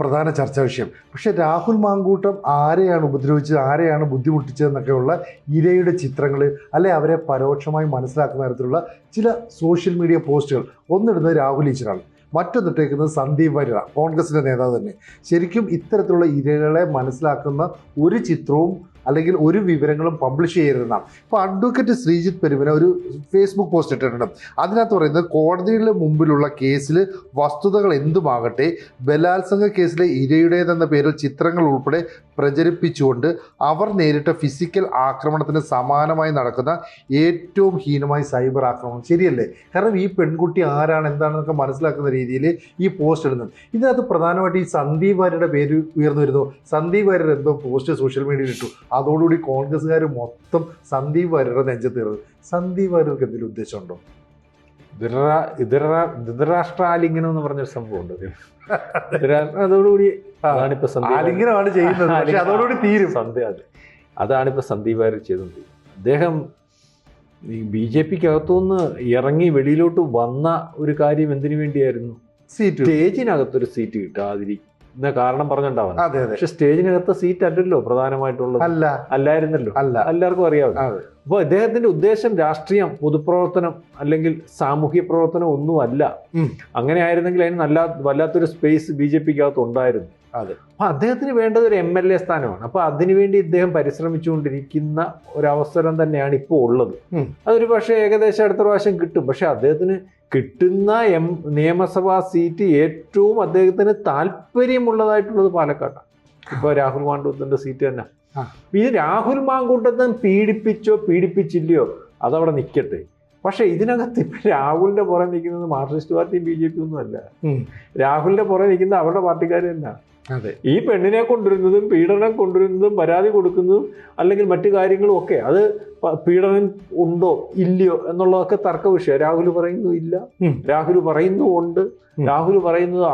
പ്രധാന ചർച്ചാ വിഷയം. പക്ഷെ രാഹുൽ മാങ്കൂട്ടം ആരെയാണ് ഉപദ്രവിച്ചത് ആരെയാണ് ബുദ്ധിമുട്ടിച്ചതെന്നൊക്കെയുള്ള ഇരയുടെ ചിത്രങ്ങൾ അല്ലെ അവരെ പരോക്ഷമായി മനസ്സിലാക്കുന്ന തരത്തിലുള്ള ചില സോഷ്യൽ മീഡിയ പോസ്റ്റുകൾ ഒന്നിടുന്നത് രാഹുൽ ഈശ്വരാണ്. മറ്റൊന്നിട്ടേക്കുന്നത് സന്ദീപ് വാര്യർ കോൺഗ്രസിന്റെ നേതാവ് തന്നെ. ശരിക്കും ഇത്തരത്തിലുള്ള ഇരകളെ മനസ്സിലാക്കുന്ന ഒരു ചിത്രവും അല്ലെങ്കിൽ ഒരു വിവരങ്ങളും പബ്ലിഷ് ചെയ്യരുതെന്നാണ്. ഇപ്പോൾ അഡ്വക്കേറ്റ് ശ്രീജിത്ത് പെരുമിന ഒരു ഫേസ്ബുക്ക് പോസ്റ്റ് ഇട്ടിട്ടുണ്ട്. അതിനകത്ത് പറയുന്നത് കോടതിയുടെ മുമ്പിലുള്ള കേസിൽ വസ്തുതകൾ എന്തുമാകട്ടെ ബലാത്സംഗ കേസിലെ ഇരയുടേതെന്ന പേരിൽ ചിത്രങ്ങൾ ഉൾപ്പെടെ പ്രചരിപ്പിച്ചുകൊണ്ട് അവർ നേരിട്ട ഫിസിക്കൽ ആക്രമണത്തിന് സമാനമായി നടക്കുന്ന ഏറ്റവും ഹീനമായ സൈബർ ആക്രമണം. ശരിയല്ലേ? കാരണം ഈ പെൺകുട്ടി ആരാണ് എന്താണെന്നൊക്കെ മനസ്സിലാക്കുന്ന രീതിയിൽ ഈ പോസ്റ്റ് ഇടുന്നത്. ഇതിനകത്ത് പ്രധാനമായിട്ട് ഈ സന്ദീപ് വാര്യരുടെ പേര് ഉയർന്നു വരുന്നു. സന്ദീപ് വാര്യർ എന്തോ പോസ്റ്റ് സോഷ്യൽ മീഡിയയിൽ ഇട്ടു. അതോടുകൂടി കോൺഗ്രസ്സുകാർ മൊത്തം സന്ദീപ് വാര്യരുടെ നെഞ്ചത്ത് തീർന്നു സന്ദീപ് വാര്യർക്ക് എന്തെങ്കിലും ഉദ്ദേശമുണ്ടോ? ധൃതരാഷ്ട്ര ആലിംഗനം എന്ന് പറഞ്ഞൊരു സംഭവം ഉണ്ട് അതോടുകൂടി അതാണിപ്പോ ആലിംഗനമാണ് ചെയ്യുന്നത് പക്ഷെ അതോടുകൂടി തീരും. സന്ധ്യ അതെ. അതാണിപ്പോ സന്ദീപ് വാര്യർ ചെയ്തത്. അദ്ദേഹം ഈ ബി ജെ പിക്ക് അകത്തുനിന്ന് ഇറങ്ങി വെളിയിലോട്ട് വന്ന ഒരു കാര്യം എന്തിനു വേണ്ടിയായിരുന്നു? സീറ്റ് സ്റ്റേജിനകത്തൊരു സീറ്റ് കിട്ടാതിരിക്കുന്ന കാരണം പറഞ്ഞിട്ടുണ്ടാവും. പക്ഷെ സ്റ്റേജിനകത്ത് സീറ്റ് അല്ലല്ലോ പ്രധാനമായിട്ടുള്ളത്. അല്ല. അല്ലായിരുന്നല്ലോ. അല്ല. എല്ലാവർക്കും അറിയാവുന്നത് അപ്പൊ അപ്പോൾ അദ്ദേഹത്തിന്റെ ഉദ്ദേശം രാഷ്ട്രീയം പൊതുപ്രവർത്തനം അല്ലെങ്കിൽ സാമൂഹ്യ പ്രവർത്തനം ഒന്നും അല്ല അങ്ങനെ ആയിരുന്നെങ്കിൽ അതിന് നല്ല വല്ലാത്തൊരു സ്പേസ് ബി ജെ പിക്ക് അകത്ത് ഉണ്ടായിരുന്നു. അതെ. അപ്പൊ അദ്ദേഹത്തിന് വേണ്ടത് ഒരു എം എൽ എ സ്ഥാനമാണ് അപ്പൊ അതിനുവേണ്ടി ഇദ്ദേഹം പരിശ്രമിച്ചുകൊണ്ടിരിക്കുന്ന ഒരവസരം തന്നെയാണ് ഇപ്പോൾ ഉള്ളത്. അതൊരു പക്ഷേ ഏകദേശം അടുത്ത പ്രാവശ്യം കിട്ടും പക്ഷെ അദ്ദേഹത്തിന് കിട്ടുന്ന എം നിയമസഭാ സീറ്റ് ഏറ്റവും അദ്ദേഹത്തിന് താല്പര്യമുള്ളതായിട്ടുള്ളത് പാലക്കാട്ടാണ് ഇപ്പൊ രാഹുൽ മാണ്ടൂത്തിന്റെ സീറ്റ് തന്നെ. ഇത് രാഹുൽ മാങ്കൂട്ടത്തെ പീഡിപ്പിച്ചോ പീഡിപ്പിച്ചില്ലയോ അതവിടെ നിൽക്കട്ടെ പക്ഷെ ഇതിനകത്ത് ഇപ്പൊ രാഹുലിന്റെ പുറം നിൽക്കുന്നത് മാർക്സിസ്റ്റ് പാർട്ടിയും ബി ജെ പി ഒന്നും അല്ല ഉം. രാഹുലിന്റെ പുറം നിൽക്കുന്നത് അവരുടെ പാർട്ടിക്കാർ തന്നെ അതെ. ഈ പെണ്ണിനെ കൊണ്ടുവരുന്നതും പീഡനം കൊണ്ടുവരുന്നതും പരാതി കൊടുക്കുന്നതും അല്ലെങ്കിൽ മറ്റു കാര്യങ്ങളും ഒക്കെ അത് പീഡനം ഉണ്ടോ ഇല്ലയോ എന്നുള്ളതൊക്കെ തർക്ക വിഷയം രാഹുൽ പറയുന്നു ഇല്ല. രാഹുൽ പറയുന്നു ഉണ്ട്. രാഹുൽ പറയുന്നത്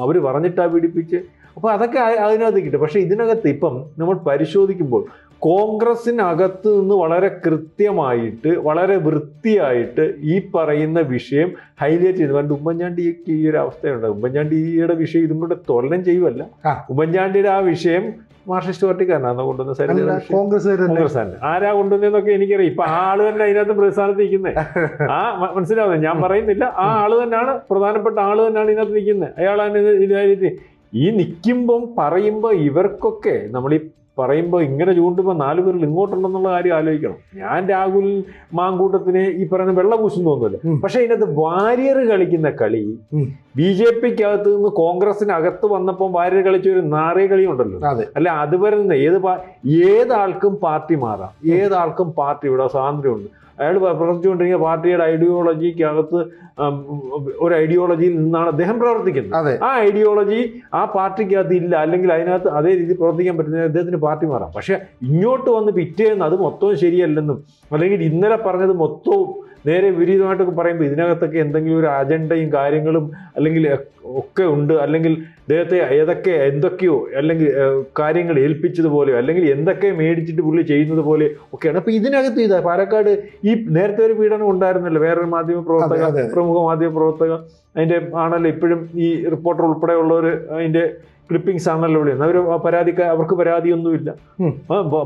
അവർ പറഞ്ഞിട്ടാ പീഡിപ്പിച്ച്. അപ്പൊ അതൊക്കെ അതിനകത്ത് കിട്ടും പക്ഷെ ഇതിനകത്ത് ഇപ്പം നമ്മൾ പരിശോധിക്കുമ്പോൾ കോൺഗ്രസിനകത്ത് നിന്ന് വളരെ കൃത്യമായിട്ട് വളരെ വൃത്തിയായിട്ട് ഈ പറയുന്ന വിഷയം ഹൈലൈറ്റ് ചെയ്തു. പണ്ട് ഉമ്മൻചാണ്ടിക്ക് ഈ ഒരു അവസ്ഥയുണ്ട്. ഉമ്മൻചാണ്ടിയുടെ വിഷയം ഇതും കൂടെ തൊല്ലം ചെയ്യുമല്ല. ഉമ്മൻചാണ്ടിയുടെ ആ വിഷയം മാർക്സിസ്റ്റ് പാർട്ടിക്കാരനാണ്. കൊണ്ടുവന്ന കോൺഗ്രസ് കോൺഗ്രസ് തന്നെ ആരാ കൊണ്ടുവന്നതെന്നൊക്കെ എനിക്കറിയാം. ഇപ്പൊ ആ ആൾ തന്നെ അതിനകത്ത് പ്രതിസ്ഥാനത്ത് നിൽക്കുന്നത് ആ മനസ്സിലാവുന്നത് ഞാൻ പറയുന്നില്ല. ആ ആൾ തന്നെയാണ് പ്രധാനപ്പെട്ട ആൾ തന്നെയാണ് ഇതിനകത്ത് നിൽക്കുന്നത് അയാളാണ് ഇത് ഇതായിട്ട്. ഈ നിൽക്കുമ്പം പറയുമ്പോൾ ഇവർക്കൊക്കെ നമ്മൾ ഈ പറയുമ്പോൾ ഇങ്ങനെ ചൂണ്ടുമ്പോൾ നാല് പേരിൽ ഇങ്ങോട്ടുണ്ടെന്നുള്ള കാര്യം ആലോചിക്കണം ഞാൻ രാഹുൽ മാങ്കൂട്ടത്തിന് ഈ പറയുന്ന വെള്ള തോന്നുന്നില്ല. പക്ഷെ ഇതിനകത്ത് വാരിയർ കളിക്കുന്ന കളി. ബി ജെ പിക്കകത്ത് നിന്ന് കോൺഗ്രസിനകത്ത് വന്നപ്പോൾ വാര്യർ കളിച്ച ഒരു നാറിയ കളി ഉണ്ടല്ലോ അല്ല അതുവരെ നിന്ന് ഏത് ഏതാൾക്കും പാർട്ടി മാറാം. ഏതാൾക്കും പാർട്ടി ഇവിടെ സ്വാതന്ത്ര്യമുണ്ട്. അയാൾ പ്രവർത്തിച്ചുകൊണ്ടിരിക്കുന്ന പാർട്ടിയുടെ ഐഡിയോളജിക്കകത്ത് ഒരു ഐഡിയോളജിയിൽ നിന്നാണ് അദ്ദേഹം പ്രവർത്തിക്കുന്നത്. ആ ഐഡിയോളജി ആ പാർട്ടിക്കകത്ത് ഇല്ല. അല്ലെങ്കിൽ അതിനകത്ത് അതേ രീതിയിൽ പ്രവർത്തിക്കാൻ പറ്റുന്ന അദ്ദേഹത്തിന് പാർട്ടി മാറാം. പക്ഷെ ഇങ്ങോട്ട് വന്ന് പിറ്റേന്ന് അത് മൊത്തവും ശരിയല്ലെന്നും അല്ലെങ്കിൽ ഇന്നലെ പറഞ്ഞത് മൊത്തവും നേരെ വിപരീതമായിട്ടൊക്കെ പറയുമ്പോൾ ഇതിനകത്തൊക്കെ എന്തെങ്കിലും ഒരു അജണ്ടയും കാര്യങ്ങളും അല്ലെങ്കിൽ ഒക്കെ ഉണ്ട്. അല്ലെങ്കിൽ അദ്ദേഹത്തെ ഏതൊക്കെ എന്തൊക്കെയോ അല്ലെങ്കിൽ കാര്യങ്ങൾ ഏൽപ്പിച്ചതുപോലെയോ അല്ലെങ്കിൽ എന്തൊക്കെ മേടിച്ചിട്ട് പുള്ളി ചെയ്യുന്നത് പോലെ ഒക്കെയാണ്. അപ്പൊ ഇതിനകത്ത് ഇത് പാലക്കാട് ഈ നേരത്തെ ഒരു പീഡനം ഉണ്ടായിരുന്നല്ലോ. വേറൊരു മാധ്യമ പ്രവർത്തക. പ്രമുഖ മാധ്യമ പ്രവർത്തക. അതിന്റെ ആണല്ലോ ഇപ്പോഴും ഈ റിപ്പോർട്ടർ ഉൾപ്പെടെയുള്ളവർ അതിന്റെ ക്ലിപ്പിംഗ്സ് ആണല്ലോ ഇവിടെ. അവർ പരാതി അവർക്ക് പരാതിയൊന്നുമില്ല.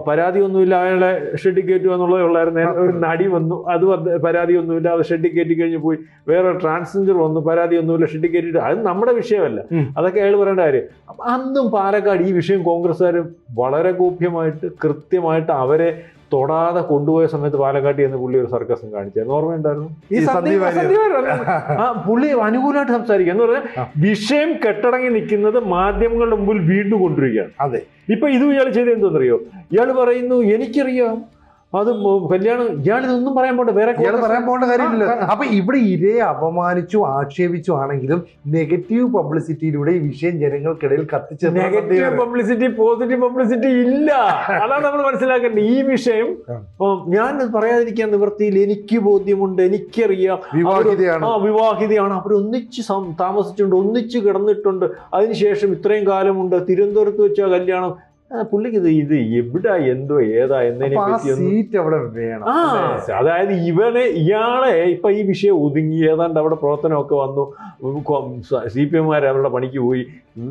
പരാതിയൊന്നുമില്ല. അയാളെ ഷെഡിൽ കയറ്റുക എന്നുള്ളതേ ഉള്ളായിരുന്നു. ഒരു നടി വന്നു. അത് പരാതിയൊന്നുമില്ല. അത് ഷെഡിൽ കയറ്റി കഴിഞ്ഞ് പോയി. വേറെ ട്രാൻസ്ജെൻഡർ വന്നു. പരാതിയൊന്നുമില്ല. ഷെഡിൽ കയറ്റിയിട്ട് അത് നമ്മുടെ വിഷയമല്ല. അതൊക്കെ അയാൾ പറയേണ്ട കാര്യം. അപ്പൊ അന്നും പാലക്കാട് ഈ വിഷയം കോൺഗ്രസ്സുകാർ വളരെ ഗോപ്യമായിട്ട് കൃത്യമായിട്ട് അവരെ തൊടാതെ കൊണ്ടുപോയ സമയത്ത് പാലക്കാട്ടി എന്ന് പുള്ളി ഒരു സർക്കസും കാണിച്ചായിരുന്നു ഓർമ്മയുണ്ടായിരുന്നു ഈ ആ പുള്ളി അനുകൂലമായിട്ട് സംസാരിക്കുക എന്ന് പറഞ്ഞാൽ. വിഷയം കെട്ടടങ്ങി നിൽക്കുന്നത് മാധ്യമങ്ങളുടെ മുമ്പിൽ വീണ്ടും കൊണ്ടുവരികയാണ്. അതെ. ഇപ്പൊ ഇത് ഇയാൾ ചെയ്ത് എന്തോന്നറിയോ? ഇയാൾ പറയുന്നു എനിക്കറിയാം. അത് കല്യാണം ഞാനിതൊന്നും പറയാൻ പോകണ്ട വേറെ ഇയാൾ പറയാൻ പോകേണ്ട കാര്യമില്ല. അപ്പൊ ഇവിടെ ഇരയെ അപമാനിച്ചു ആക്ഷേപിച്ചു ആണെങ്കിലും നെഗറ്റീവ് പബ്ലിസിറ്റിയിലൂടെ ഈ വിഷയം ജനങ്ങൾക്കിടയിൽ കത്തിച്ചു നെഗറ്റീവ് പബ്ലിസിറ്റി പോസിറ്റീവ് പബ്ലിസിറ്റി ഇല്ല. അതാണ് നമ്മൾ മനസ്സിലാക്കേണ്ടത്. ഈ വിഷയം. ഞാൻ പറയാതിരിക്കാൻ നിവൃത്തിയിൽ എനിക്ക് ബോധ്യമുണ്ട് എനിക്കറിയാം. വിവാഹിതയാണ്. ആ വിവാഹിതയാണ്. സം- താമസിച്ചിട്ടുണ്ട് ഒന്നിച്ച് കിടന്നിട്ടുണ്ട്. അതിനുശേഷം ഇത്രയും കാലമുണ്ട്. തിരുവനന്തപുരത്ത് വെച്ച കല്യാണം. പുള്ളിക്ക് ഇത് ഇത് എവിടാ എന്തോ ഏതാ എന്നതിനെ പറ്റി സീറ്റ് അവിടെ വേണം. ആ അതായത് ഇവനെ ഇയാളെ ഇപ്പൊ ഈ വിഷയം ഒതുങ്ങി ഏതാണ്ട് അവിടെ പ്രവർത്തനമൊക്കെ വന്നു. സി പി എംമാർ അവരുടെ പണിക്ക് പോയി.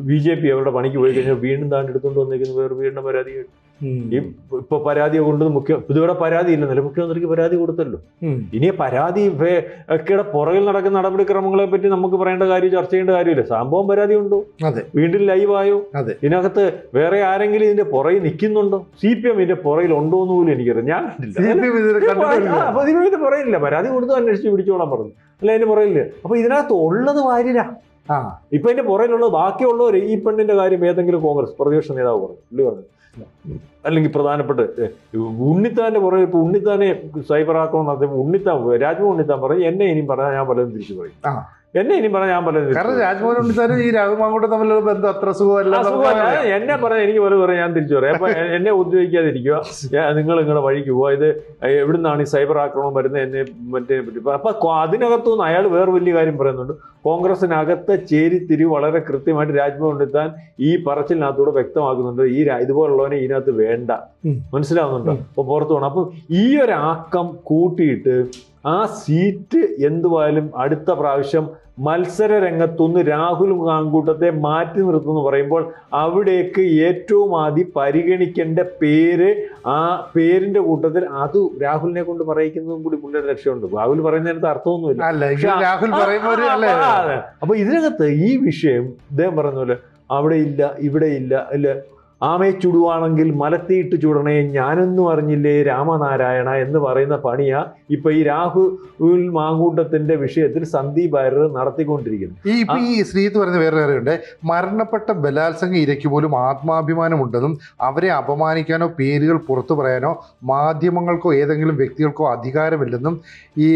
ബി ജെ പി അവരുടെ പണിക്ക് പോയി കഴിഞ്ഞാൽ വീണ്ടും താണ്ടെടുത്തോണ്ട് എടുത്തുകൊണ്ട് വേറെ വീണ്ടും പരാതി ഉം. ഈ ഇപ്പൊ പരാതി കൊണ്ട് മുഖ്യ ഇതുവരെ പരാതി ഇല്ലെന്നല്ല മുഖ്യമന്ത്രിക്ക് പരാതി കൊടുത്തല്ലോ. ഇനി പരാതി ഒക്കെയുടെ പുറകിൽ നടക്കുന്ന നടപടിക്രമങ്ങളെ പറ്റി നമുക്ക് പറയേണ്ട കാര്യം ചർച്ച ചെയ്യേണ്ട കാര്യമില്ല. സംഭവം പരാതി ഉണ്ടോ? അതെ. വീണ്ടും ലൈവായോ അതെ. ഇതിനകത്ത് വേറെ ആരെങ്കിലും ഇതിന്റെ പുറകിൽ നിൽക്കുന്നുണ്ടോ? സി പി എം ഇതിന്റെ പുറകിൽ ഉണ്ടോ എന്ന് പോലും എനിക്കറിയാം. ഞാൻ ഇതിന്റെ പുറയില്ല പരാതി കൊടുത്ത് അന്വേഷിച്ച് പിടിച്ചോളാൻ പറഞ്ഞു. അല്ല അതിന്റെ പുറയില്ല അപ്പൊ ഇതിനകത്ത് ഉള്ളത് വാര്യരാ ഇപ്പൊ ഇതിന്റെ പുറയിലുള്ളത് ബാക്കിയുള്ളവർ ഈ പെണ്ണിന്റെ കാര്യം ഏതെങ്കിലും കോൺഗ്രസ് പ്രതിപക്ഷ നേതാവ് പറഞ്ഞു. പുള്ളി പറഞ്ഞു. അല്ലെങ്കിൽ പ്രധാനപ്പെട്ട ഉണ്ണിത്താന്റെ പുറകെ ഇപ്പൊ ഉണ്ണിത്താനെ സൈബർ ആക്രമണം നടത്തിയപ്പോൾ ഉണ്ണിത്താൻ രാജ്മോഹൻ ഉണ്ണിത്താൻ പറയും എന്നെ ഇനിയും പറഞ്ഞാൽ ഞാൻ പലതും തിരിച്ചു പറയും. എന്നെ ഇനി പറഞ്ഞാൽ ഞാൻ പറഞ്ഞത് കാരണം. രാജ്മോഹൻ ഉണ്ണിത്താനും ഈ മാങ്കൂട്ടം തമ്മിലുള്ള ബന്ധം അത്ര സുഖമല്ല എന്നെ പറഞ്ഞ എനിക്ക് പോലെ പറയാം ഞാൻ തിരിച്ചു പറയാം. അപ്പൊ എന്നെ ഉദ്യോഗിക്കാതിരിക്കുക നിങ്ങൾ നിങ്ങളുടെ വഴിക്ക് പോവാ. ഇത് എവിടുന്നാണ് ഈ സൈബർ ആക്രമണം വരുന്നത് എന്നെ മറ്റേ പറ്റി അപ്പൊ അതിനകത്തുനിന്ന് അയാൾ വേറെ വലിയ കാര്യം പറയുന്നുണ്ട്. കോൺഗ്രസിനകത്തെ ചേരിത്തിരിവ് വളരെ കൃത്യമായിട്ട് രാജ്മോഹൻ ഉണ്ടെത്താൻ ഈ പറച്ചിലിനകത്തൂടെ വ്യക്തമാക്കുന്നുണ്ട്. ഈ ഇതുപോലുള്ളവനെ ഇതിനകത്ത് വേണ്ട. മനസ്സിലാവുന്നുണ്ടോ? അപ്പൊ പുറത്തു പോകണം അപ്പൊ ഈ ഒരു ആക്കം കൂട്ടിയിട്ട് ആ സീറ്റ് എന്തുവായാലും അടുത്ത പ്രാവശ്യം മത്സര രംഗത്തുനിന്ന് രാഹുൽ ഗാങ്കൂട്ടത്തെ മാറ്റി നിർത്തുമെന്ന് പറയുമ്പോൾ അവിടേക്ക് ഏറ്റവും ആദ്യം പരിഗണിക്കേണ്ട പേര് ആ പേരിന്റെ കൂട്ടത്തിൽ അത് രാഹുലിനെ കൊണ്ട് പറയിക്കുന്നതും കൂടി പുള്ളിയുടെ ലക്ഷ്യമുണ്ട്. രാഹുൽ പറയുന്നതിനകത്ത് അർത്ഥമൊന്നുമില്ല. അല്ല അല്ലേ? അപ്പൊ ഇതിനകത്ത് ഈ വിഷയം ഇദ്ദേഹം പറഞ്ഞ പോലെ അവിടെ ഇല്ല ഇവിടെ ഇല്ല ഇല്ല ആമയെ ചുടുവാണെങ്കിൽ മലത്തിയിട്ട് ചുടണേ ഞാനൊന്നും അറിഞ്ഞില്ലേ രാമനാരായണ എന്ന് പറയുന്ന പണിയാ ഇപ്പൊ ഈ രാഹുൽ മാങ്കൂട്ടത്തിന്റെ വിഷയത്തിൽ സന്ദീപ് ആര്യർ നടത്തിക്കൊണ്ടിരിക്കുന്നത് ഈ ഇപ്പൊ ഈ ശ്രീത്ത് പറയുന്ന വേറെ കാര്യമുണ്ട്. മരണപ്പെട്ട ബലാത്സംഗ ഇരയ്ക്ക് പോലും ആത്മാഭിമാനമുണ്ടെന്നും അവരെ അപമാനിക്കാനോ പേരുകൾ പുറത്തു പറയാനോ മാധ്യമങ്ങൾക്കോ ഏതെങ്കിലും വ്യക്തികൾക്കോ അധികാരമില്ലെന്നും ഈ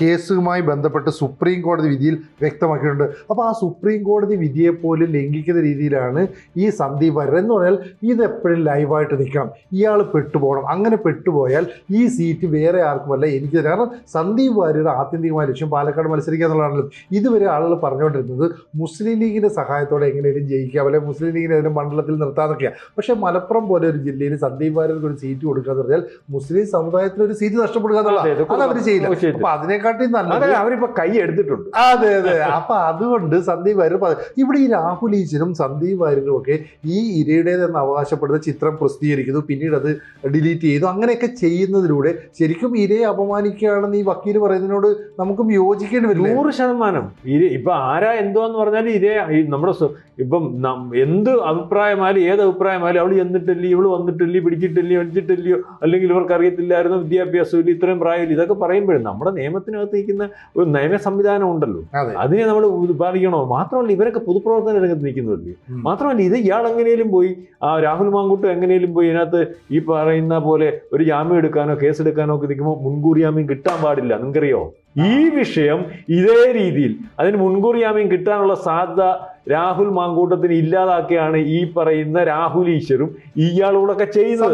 കേസുമായി ബന്ധപ്പെട്ട് സുപ്രീം കോടതി വിധിയിൽ വ്യക്തമാക്കിയിട്ടുണ്ട്. അപ്പോൾ ആ സുപ്രീം കോടതി വിധിയെ പോലും ലംഘിക്കുന്ന രീതിയിലാണ് ഈ സന്ദീപ് ആര്യർ എന്ന് പറഞ്ഞാൽ ഇത് എപ്പോഴും ലൈവായിട്ട് നിൽക്കണം. ഇയാൾ പെട്ടുപോകണം. അങ്ങനെ പെട്ടുപോയാൽ ഈ സീറ്റ് വേറെ ആർക്കുമല്ല എനിക്ക് തരാം. കാരണം സന്ദീപ് വാര്യർ ആത്യന്തികമായ ലക്ഷ്യം പാലക്കാട് മത്സരിക്കുക എന്നുള്ളതാണല്ലോ. ഇതുവരെ ആളുകൾ പറഞ്ഞുകൊണ്ടിരുന്നത് മുസ്ലിം ലീഗിന്റെ സഹായത്തോടെ എങ്ങനെയും ജയിക്കാം. അല്ലെങ്കിൽ മുസ്ലിം ലീഗിനെ അതിന്റെ മണ്ഡലത്തിൽ നിർത്താമെന്നൊക്കെയാണ് പക്ഷേ മലപ്പുറം പോലെ ഒരു ജില്ലയിൽ സന്ദീപ് വാര്യർക്ക് ഒരു സീറ്റ് കൊടുക്കുക എന്ന് പറഞ്ഞാൽ മുസ്ലിം സമുദായത്തിന് ഒരു സീറ്റ് നഷ്ടപ്പെടുക എന്നുള്ളതാണ് അത് അവർ ചെയ്യില്ല. അപ്പൊ അതിനെക്കാട്ടി നല്ലത് അവരിപ്പോ കൈ എടുത്തിട്ടുണ്ട്. അതെ അതെ. അപ്പൊ അതുകൊണ്ട് സന്ദീപ് വാര്യർ ഇവിടെ ഈ രാഹുൽ ഈശ്വരും സന്ദീപ് വാര്യരും ഒക്കെ ഈ ഇരയുടേതെന്ന് അവകാശപ്പെടുന്ന ചിത്രം പ്രസിദ്ധീകരിക്കുന്നു. പിന്നീട് അത് ഡിലീറ്റ് ചെയ്തു. അങ്ങനെയൊക്കെ ചെയ്യുന്നതിലൂടെ ശരിക്കും ഇരയെ അപമാനിക്കുകയാണെന്ന് ഈ വക്കീൽ പറയുന്നതിനോട് നമുക്കും യോജിക്കേണ്ടി വരും നൂറ് ശതമാനം. ഇര ഇപ്പം ആരാ എന്തോന്ന് പറഞ്ഞാൽ ഇരേ നമ്മുടെ ഇപ്പം എന്ത് അഭിപ്രായമായാലും ഏത് അഭിപ്രായമായാലും അവൾ ചെന്നിട്ടില്ലേ ഇവൾ വന്നിട്ടില്ലേ പിടിച്ചിട്ടില്ലേ വലിച്ചിട്ടില്ലയോ അല്ലെങ്കിൽ ഇവർക്ക് അറിയത്തില്ലായിരുന്നു വിദ്യാഭ്യാസമില്ല ഇത്രയും പ്രായമില്ല ഇതൊക്കെ പറയുമ്പോഴും നമ്മുടെ നിയമത്തിനകത്ത് നിൽക്കുന്ന ഒരു നിയമ സംവിധാനം ഉണ്ടല്ലോ. അതിനെ നമ്മൾ പാലിക്കണോ? മാത്രമല്ല ഇവരൊക്കെ പൊതുപ്രവർത്തന രംഗത്ത് നിൽക്കുന്നില്ലേ മാത്രമല്ല ഇത് ഇയാൾ എങ്ങനെയും പോയി ആ രാഹുൽ മാങ്കൂട്ട് എങ്ങനെയും പോയി ഇതിനകത്ത് ഈ പറയുന്ന പോലെ ഒരു ജാമ്യം എടുക്കാനോ കേസ് എടുക്കാനോ ഒക്കെ നിൽക്കുമ്പോൾ മുൻകൂർ ജാമ്യം കിട്ടാൻ പാടില്ല. നിങ്ങൾക്കറിയോ? ഈ വിഷയം ഇതേ രീതിയിൽ അതിന് മുൻകൂർ ജാമ്യം കിട്ടാനുള്ള സാധ്യത രാഹുൽ മാങ്കൂട്ടത്തിന് ഇല്ലാതാക്കിയാണ് ഈ പറയുന്ന രാഹുൽ ഈശ്വരും ഇയാളോടൊക്കെ ചെയ്യുന്നത്.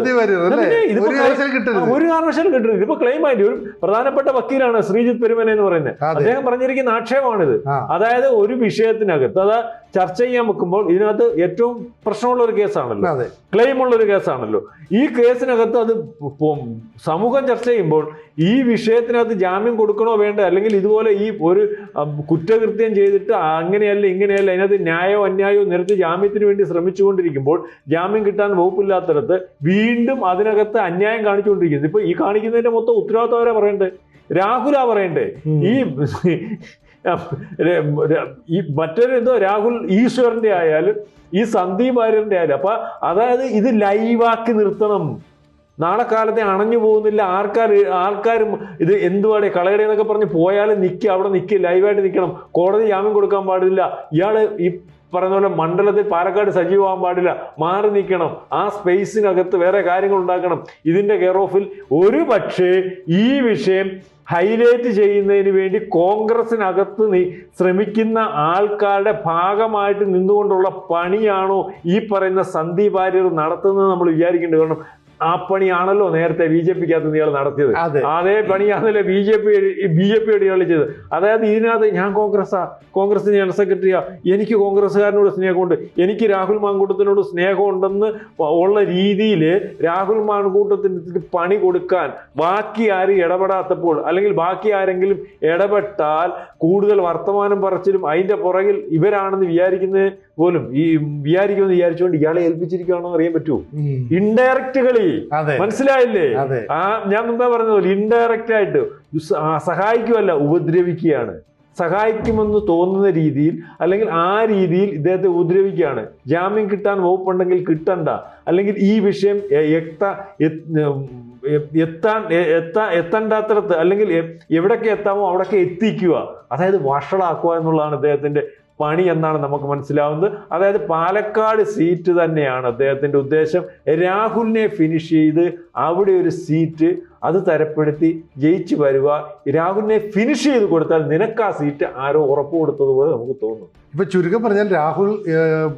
ഒരു കാരണവശാലും കിട്ടരുത് ഇതിപ്പോ ക്ലെയിം ആയിട്ട് ഒരു പ്രധാനപ്പെട്ട വക്കീലാണ് ശ്രീജിത്ത് പെരുമന എന്ന് പറയുന്നത്. അദ്ദേഹം പറഞ്ഞിരിക്കുന്ന ആക്ഷേപമാണിത്. അതായത് ഒരു വിഷയത്തിനകത്ത് അത് ചർച്ച ചെയ്യാൻ വെക്കുമ്പോൾ ഇതിനകത്ത് ഏറ്റവും പ്രശ്നമുള്ള ഒരു കേസാണല്ലോ. ക്ലെയിം ഉള്ള ഒരു കേസാണല്ലോ. ഈ കേസിനകത്ത് അത് സമൂഹം ചർച്ച ചെയ്യുമ്പോൾ ഈ വിഷയത്തിനകത്ത് ജാമ്യം കൊടുക്കണോ വേണ്ട? അല്ലെങ്കിൽ ഇതുപോലെ ഈ ഒരു കുറ്റകൃത്യം ചെയ്തിട്ട് അങ്ങനെയല്ല ഇങ്ങനെയല്ല അതിനകത്ത് ന്യായോ അന്യായോ നിരത്തി ജാമ്യത്തിന് വേണ്ടി ശ്രമിച്ചുകൊണ്ടിരിക്കുമ്പോൾ ജാമ്യം കിട്ടാൻ വകുപ്പില്ലാത്തടത്ത് വീണ്ടും അതിനകത്ത് അന്യായം കാണിച്ചുകൊണ്ടിരിക്കുന്നത് ഇപ്പൊ ഈ കാണിക്കുന്നതിന്റെ മൊത്തം ഉത്തരവാദിത്തം അവരെ പറയണ്ടേ രാഹുലാ പറയണ്ടേ ഈ ഈ മറ്റൊരു എന്തോ രാഹുൽ ഈശ്വറിന്റെ ആയാലും ഈ സന്ദീപ് വാര്യറിന്റെ ആയാലും അപ്പൊ അതായത് ഇത് ലൈവാക്കി നിർത്തണം. നാളെ കാലത്തെ അണഞ്ഞു പോകുന്നില്ല. ആൾക്കാർ ആൾക്കാരും ഇത് എന്തുവാടെ കളയുടെ എന്നൊക്കെ പറഞ്ഞ് പോയാലും നിൽക്കുക അവിടെ നിൽക്കുക ലൈവായിട്ട് നിൽക്കണം കോടതി ജാമ്യം കൊടുക്കാൻ പാടില്ല. ഇയാൾ ഈ പറയുന്ന പോലെ മണ്ഡലത്തിൽ പാലക്കാട് സജീവമാകാൻ പാടില്ല. മാറി നിൽക്കണം ആ സ്പേസിനകത്ത് വേറെ കാര്യങ്ങൾ ഉണ്ടാക്കണം. ഇതിന്റെ കെയർ ഓഫിൽ ഒരു പക്ഷേ ഈ വിഷയം ഹൈലൈറ്റ് ചെയ്യുന്നതിന് വേണ്ടി കോൺഗ്രസിനകത്ത് നീ ശ്രമിക്കുന്ന ആൾക്കാരുടെ ഭാഗമായിട്ട് നിന്നുകൊണ്ടുള്ള പണിയാണോ ഈ പറയുന്ന സന്ദീപ് വാര്യർ നടത്തുന്നത് നമ്മൾ വിചാരിക്കേണ്ടത് കാരണം ആ പണിയാണല്ലോ നേരത്തെ ബി ജെ പിക്കകത്ത് ഇയാൾ നടത്തിയത്. അതേ. പണിയാണല്ലോ B J P B J പിയോട് ഇയാൾ ചെയ്തത്. അതായത് ഇതിനകത്ത് ഞാൻ കോൺഗ്രസ്സാ. കോൺഗ്രസ് ജനറൽ സെക്രട്ടറിയാ. എനിക്ക് കോൺഗ്രസ്സുകാരനോട് സ്നേഹമുണ്ട്. എനിക്ക് രാഹുൽ മാങ്കൂട്ടത്തിനോട് സ്നേഹമുണ്ടെന്ന് ഉള്ള രീതിയിൽ രാഹുൽ മാങ്കൂട്ടത്തിന് പണി കൊടുക്കാൻ ബാക്കി ആരും ഇടപെടാത്തപ്പോൾ അല്ലെങ്കിൽ ബാക്കി ആരെങ്കിലും ഇടപെട്ടാൽ കൂടുതൽ വർത്തമാനം പറച്ചിലും അതിന്റെ പുറകിൽ ഇവരാണെന്ന് വിചാരിക്കുന്നത് പോലും ഈ വിചാരിക്കുമെന്ന് വിചാരിച്ചുകൊണ്ട് ഇയാളെ ഏൽപ്പിച്ചിരിക്കുകയാണോ അറിയാൻ പറ്റുമോ? ഇൻഡയറക്റ്റ് കളി മനസ്സിലായില്ലേ? ആ ഞാൻ മുമ്പേ പറഞ്ഞ പോലെ ഇൻഡയറക്റ്റ് ആയിട്ട് സഹായിക്കുമല്ല ഉപദ്രവിക്കുകയാണ്. സഹായിക്കുമെന്ന് തോന്നുന്ന രീതിയിൽ അല്ലെങ്കിൽ ആ രീതിയിൽ ഇദ്ദേഹത്തെ ഉപദ്രവിക്കുകയാണ്. ജാമ്യം കിട്ടാൻ വകുപ്പുണ്ടെങ്കിൽ കിട്ടണ്ട. അല്ലെങ്കിൽ ഈ വിഷയം എത്ത എത്താൻ എത്താ എത്തണ്ടാത്തടത്ത് അല്ലെങ്കിൽ എവിടൊക്കെ എത്താമോ അവിടൊക്കെ എത്തിക്കുക. അതായത് വഷളാക്കുക എന്നുള്ളതാണ് അദ്ദേഹത്തിന്റെ പണി എന്നാണ് നമുക്ക് മനസ്സിലാവുന്നത്. അതായത് പാലക്കാട് സീറ്റ് തന്നെയാണ് അദ്ദേഹത്തിന്റെ ഉദ്ദേശം. രാഹുലിനെ ഫിനിഷ് ചെയ്ത് അവിടെ ഒരു സീറ്റ് അത് തരപ്പെടുത്തി ജയിച്ചു വരിക. രാഹുലിനെ ഫിനിഷ് ചെയ്ത് കൊടുത്താൽ നിനക്ക് ആ സീറ്റ് ആരോ ഉറപ്പ് കൊടുത്തതുപോലെ നമുക്ക് തോന്നും. ഇപ്പൊ ചുരുക്കം പറഞ്ഞാൽ രാഹുൽ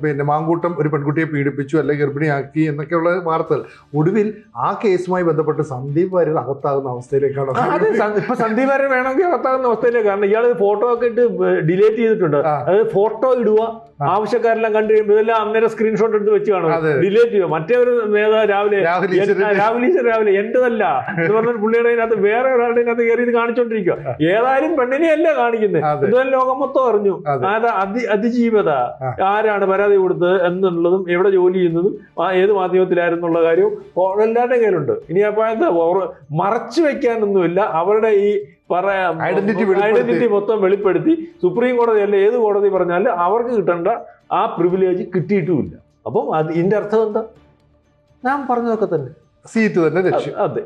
പിന്നെ മാങ്കൂട്ടം ഒരു പെൺകുട്ടിയെ പീഡിപ്പിച്ചു അല്ലെങ്കിൽ ഗർഭിണിയാക്കി എന്നൊക്കെയുള്ള വാർത്തകൾ. ഒടുവിൽ ആ കേസുമായി ബന്ധപ്പെട്ട് സന്ദീപ് വാര്യർ അകത്താകുന്ന അവസ്ഥയിലേക്കാണ്? അതെ ഇപ്പൊ സന്ദീപ് വാര്യർ വേണമെങ്കിൽ അകത്താകുന്ന അവസ്ഥയിലേക്കാണ്. ഇയാൾ ഫോട്ടോ ഒക്കെ ഇട്ട് ഡിലേറ്റ് ചെയ്തിട്ടുണ്ട്. അതായത് ഫോട്ടോ ഇടുക. ആവശ്യക്കാരെല്ലാം കണ്ടു കഴിയുമ്പോൾ ഇതെല്ലാം അന്നേരം സ്ക്രീൻഷോട്ട് എടുത്ത് വെച്ച് കാണും. ഡിലേറ്റ് ചെയ്യുക മറ്റേ ഒരു നേതാവ് രാവിലെ ഈശ്വർ രാവിലെ എന്റേതല്ല. എന്ന് പറഞ്ഞ പുള്ളിയുടെ അതിനകത്ത് വേറെ ഒരാളുടെ അതിനകത്ത് കയറി ഇത് കാണിച്ചോണ്ടിരിക്കുക ഏതായാലും പെണ്ണിനെയല്ലേ കാണിക്കുന്നത് അതെ. ഇതെല്ലാം ലോകം മൊത്തം അറിഞ്ഞു. അതെ. അതി അതിജീവത ആരാണ് പരാതി കൊടുത്തത് എന്നുള്ളതും എവിടെ ജോലി ചെയ്യുന്നതും ഏത് മാധ്യമത്തിലായിരുന്നുള്ള കാര്യവും എല്ലാവരുടെയും എല്ലാവരുടെ കയ്യിലുണ്ട്. ഇനി അപ്പോൾ എന്താ? മറച്ചു വെക്കാനൊന്നുമില്ല. അവരുടെ ഈ പറയാം. ഐഡന്റിറ്റി ഐഡന്റിറ്റി മൊത്തം വെളിപ്പെടുത്തി. സുപ്രീം കോടതി അല്ല ഏത് കോടതി പറഞ്ഞാലും അവർക്ക് കിട്ടേണ്ട ആ പ്രിവിലേജ് കിട്ടിയിട്ടുമില്ല. അപ്പം അത് ഇതിന്റെ അർത്ഥം എന്താ? ഞാൻ പറഞ്ഞതൊക്കെ തന്നെ. സീറ്റ് തന്നെ ലക്ഷ്യം. അതെ.